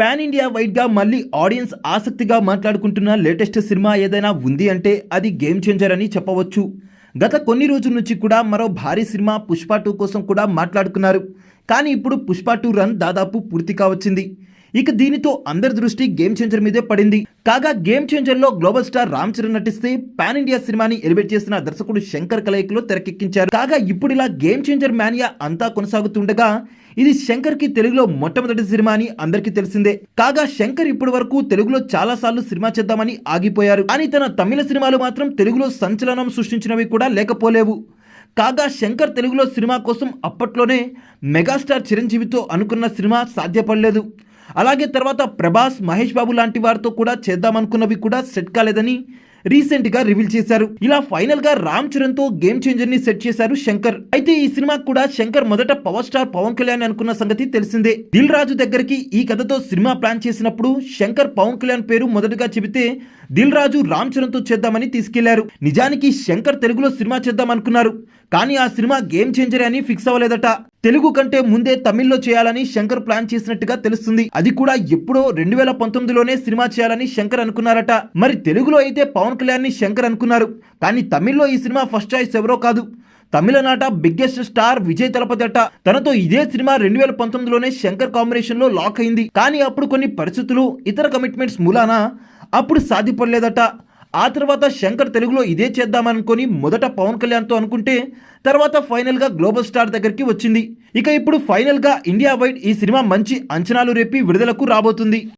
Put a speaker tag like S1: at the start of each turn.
S1: Pan India వైడ్గా మళ్ళీ audience ఆసక్తిగా మాట్లాడుకుంటున్న లేటెస్ట్ సినిమా ఏదైనా ఉంది అంటే అది గేమ్ చేంజర్ అని చెప్పవచ్చు. గత కొన్ని రోజుల నుంచి కూడా మరో భారీ సినిమా పుష్ప టూ కోసం కూడా మాట్లాడుకున్నారు. కానీ ఇప్పుడు పుష్ప టూ రన్ దాదాపు పూర్తి కావచ్చింది. ఇక దీనితో అందరి దృష్టి గేమ్ చేంజర్ మీదే పడింది. కాగా గేమ్ చేంజర్లో గ్లోబల్ స్టార్ రామ్ చరణ్ నటిస్తే పాన్ ఇండియా సినిమాని ఎలివేట్ చేసిన దర్శకుడు శంకర్ కలయికలో తెరకెక్కించారు. కాగా ఇప్పుడు ఇలా గేమ్ చేంజర్ మానియా అంతా కొనసాగుతుండగా ఇది శంకర్కి తెలుగులో మొట్టమొదటి సినిమా అని అందరికీ తెలిసిందే. కాగా శంకర్ ఇప్పటి వరకు తెలుగులో చాలా సార్లు సినిమా చేద్దామని ఆగిపోయారు. కానీ తన తమిళ సినిమాలు మాత్రం తెలుగులో సంచలనం సృష్టించినవి కూడా లేకపోలేవు. కాగా శంకర్ తెలుగులో సినిమా కోసం అప్పట్లోనే మెగాస్టార్ చిరంజీవితో అనుకున్న సినిమా సాధ్యపడలేదు. అలాగే తర్వాత ప్రభాస్ మహేష్ బాబు లాంటి వారితో కూడా చేద్దామనుకున్నవి కూడా సెట్ కాలేదని రీసెంట్గా రివీల్ చేశారు. ఇలా ఫైనల్గా రామ్ చరణ్తో గేమ్ చేంజర్ని సెట్ చేశారు శంకర్. అయితే ఈ సినిమా కూడా శంకర్ మొదట పవర్ స్టార్ పవన్ కళ్యాణ్ అనుకున్న సంగతి తెలిసిందే. దిల్ రాజు దగ్గరికి ఈ కథతో సినిమా ప్లాన్ చేసినప్పుడు శంకర్ పవన్ కళ్యాణ్ పేరు మొదటగా చెబితే దిల్ రాజు రామ్ చరణ్తో చేద్దామని తీసుకెళ్ళారు. నిజానికి శంకర్ తెలుగులో సినిమా చేద్దాం అనుకున్నారు కానీ ఆ సినిమా గేమ్ చేంజర్ అని ఫిక్స్ అవ్వలేదట. తెలుగు కంటే ముందే తమిళ్ళో చేయాలని శంకర్ ప్లాన్ చేసినట్టుగా తెలుస్తుంది. అది కూడా ఎప్పుడో రెండు వేల పంతొమ్మిదిలోనే సినిమా చేయాలని శంకర్ అనుకున్నారట. మరి తెలుగులో అయితే పవన్ కళ్యాణ్ని శంకర్ అనుకున్నారు. కానీ తమిళ్ళో ఈ సినిమా ఫస్ట్ చాయిస్ ఎవరో కాదు. తమిళనాట బిగ్గెస్ట్ స్టార్ విజయ్ తలపతి అట. తనతో ఇదే సినిమా రెండు వేల పంతొమ్మిదిలోనే శంకర్ కాంబినేషన్లో లాక్ అయింది. కానీ అప్పుడు కొన్ని పరిస్థితులు ఇతర కమిట్మెంట్స్ మూలాన అప్పుడు సాధ్యపడలేదట. ఆ తర్వాత శంకర్ తెలుగులో ఇదే చేద్దామనుకొని మొదట పవన్ కళ్యాణ్తో అనుకుంటే తర్వాత ఫైనల్గా గ్లోబల్ స్టార్ దగ్గరికి వచ్చింది. ఇక ఇప్పుడు ఫైనల్గా ఇండియా వైడ్ ఈ సినిమా మంచి అంచనాలు రేపి విడుదలకు రాబోతుంది.